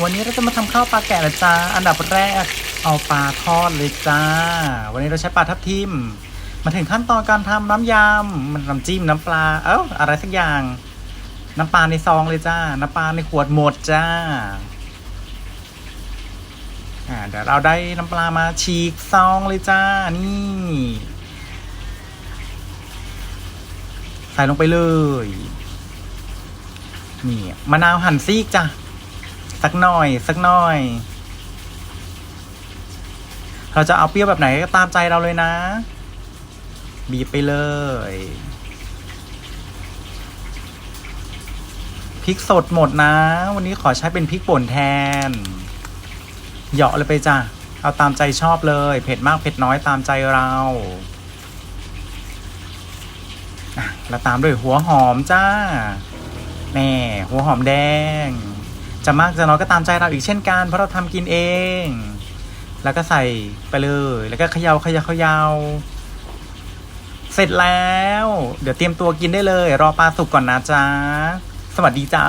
วันนี้เราจะมาทำข้าวปลาแกะนะจ้า อันดับแรกเอาปลาทอดเลยจ้า วันนี้เราใช้ปลาทับทิม มาถึงขั้นตอนการทำน้ำยำมันน้ำจิ้มน้ำปลา เอ้าอะไรสักอย่าง น้ำปลาในซองเลยจ้า น้ำปลาในขวดหมดจ้า อ่าเดี๋ยวเราได้น้ำปลามาฉีกซองเลยจ้า นี่ ใส่ลงไปเลยนี่มะนาวหั่นซีกจ้ะ สักหน่อย สักหน่อย เราจะเอาเปรี้ยวแบบไหนก็ตามใจเราเลยนะ บีบไปเลยพริกสดหมดนะ วันนี้ขอใช้เป็นพริกป่นแทน เหยาะเลยไปจ้ะ เอาตามใจชอบเลย เผ็ดมากเผ็ดน้อยตามใจเราแล้วตามด้วยหัวหอมจ้า แน่ หัวหอมแดง จะมากจะน้อยก็ตามใจเราอีกเช่นกันเพราะเราทำกินเอง แล้วก็ใส่ไปเลย แล้วก็เขยา่าเขยา่าเขยา่าเสร็จแล้ว เดี๋ยวเตรียมตัวกินได้เลย รอปลาสุกก่อนนะจ๊ะ สวัสดีจ้า